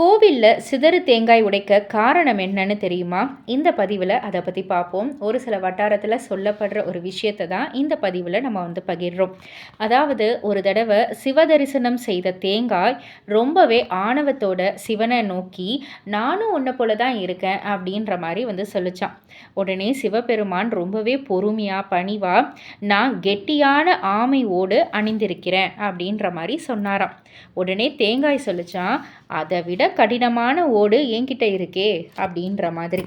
கோவிலில் சிதறு தேங்காய் உடைக்க காரணம் என்னன்னு தெரியுமா? இந்த பதிவில் அதை பற்றி பார்ப்போம் ஒரு சில வட்டாரத்தில் சொல்லப்படுற ஒரு விஷயத்தை தான் இந்த பதிவில் நம்ம வந்து பகிர்றோம். அதாவது ஒரு தடவை சிவ தரிசனம் செய்த தேங்காய் ரொம்பவே ஆணவத்தோட சிவனை நோக்கி நானும் உன்னை போல தான் இருக்கேன் அப்படின்ற மாதிரி வந்து சொல்லிச்சான் உடனே சிவபெருமான் ரொம்பவே பொறுமையாக பணிவாக நான் கெட்டியான ஆமை ஓடு அணிந்திருக்கிறேன் அப்படின்ற மாதிரி சொன்னாராம். உடனே தேங்காய் சொல்லிச்சான் அதை விட கடினமான ஓடு என்கிட்ட இருக்கே அப்படின்ற மாதிரி.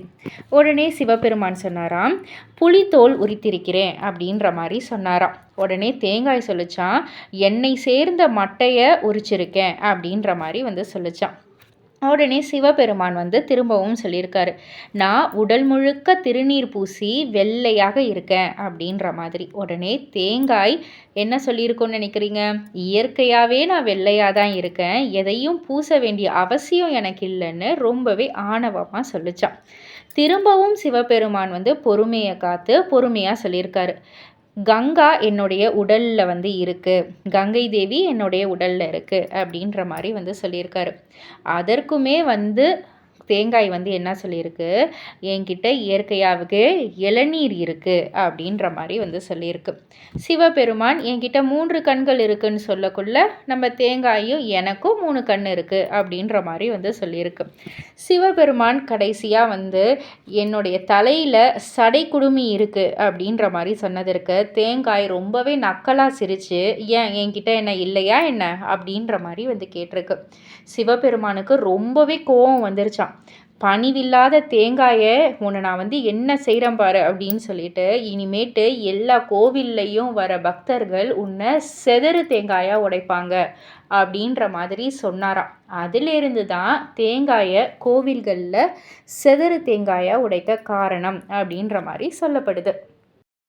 உடனே சிவபெருமான் சொன்னாராம் புலித்தோல் உரித்திருக்கிறேன் அப்படின்ற மாதிரி சொன்னாராம். உடனே தேங்காய் சொல்லிச்சான் என்னை சேர்ந்த மட்டையை உரிச்சிருக்கேன் அப்படின்ற மாதிரி வந்து சொல்லிச்சான். உடனே சிவபெருமான் வந்து திரும்பவும் சொல்லியிருக்காரு நான் உடல் முழுக்க திருநீர் பூசி வெள்ளையாக இருக்கேன் அப்படின்ற மாதிரி. உடனே தேங்காய் என்ன சொல்லியிருக்கோன்னு நினைக்கிறீங்க? இயற்கையாகவே நான் வெள்ளையாக தான் இருக்கேன் எதையும் பூச வேண்டிய அவசியம் எனக்கு இல்லைன்னு ரொம்பவே ஆணவமாக சொல்லிச்சான் திரும்பவும் சிவபெருமான் வந்து பொறுமையை காத்து பொறுமையாக சொல்லியிருக்காரு. கங்கா என்னுடைய உடலில் வந்து இருக்குது கங்கை தேவி என்னுடைய உடலில் இருக்குது அப்படின்ற மாதிரி வந்து சொல்லியிருக்காரு. அதற்குமே வந்து தேங்காய் வந்து என்ன சொல்லியிருக்கு? என்கிட்ட இயற்கையாவுக்கு இளநீர் இருக்குது அப்படின்ற மாதிரி வந்து சொல்லியிருக்கு. சிவபெருமான் என்கிட்ட மூன்று கண்கள் இருக்குன்னு சொல்லக்குள்ள நம்ம தேங்காயும் எனக்கும் மூணு கண் இருக்குது அப்படின்ற மாதிரி வந்து சொல்லியிருக்கு. சிவபெருமான் கடைசியாக வந்து என்னுடைய தலையில் சடை குடுமி இருக்குது அப்படின்ற மாதிரி சொன்னதற்கு தேங்காய் ரொம்பவே நக்கலாக சிரித்து ஏன் என்கிட்ட என்ன இல்லையா என்ன? அப்படின்ற மாதிரி வந்து கேட்டிருக்கு. சிவபெருமானுக்கு ரொம்பவே கோவம் வந்துருச்சான் பணிவில்லாத தேங்காயை உன்னை நான் வந்து என்ன செய்கிறேன் பாரு அப்படின்னு சொல்லிட்டு இனிமேட்டு எல்லா கோவில்லையும் வர பக்தர்கள் உன்னை செதறு தேங்காயாக உடைப்பாங்க அப்படின்ற மாதிரி சொன்னாராம். அதிலிருந்து தான் தேங்காயை கோவில்களில் செதறு தேங்காயாக உடைக்க காரணம் அப்படின்ற மாதிரி சொல்லப்படுது.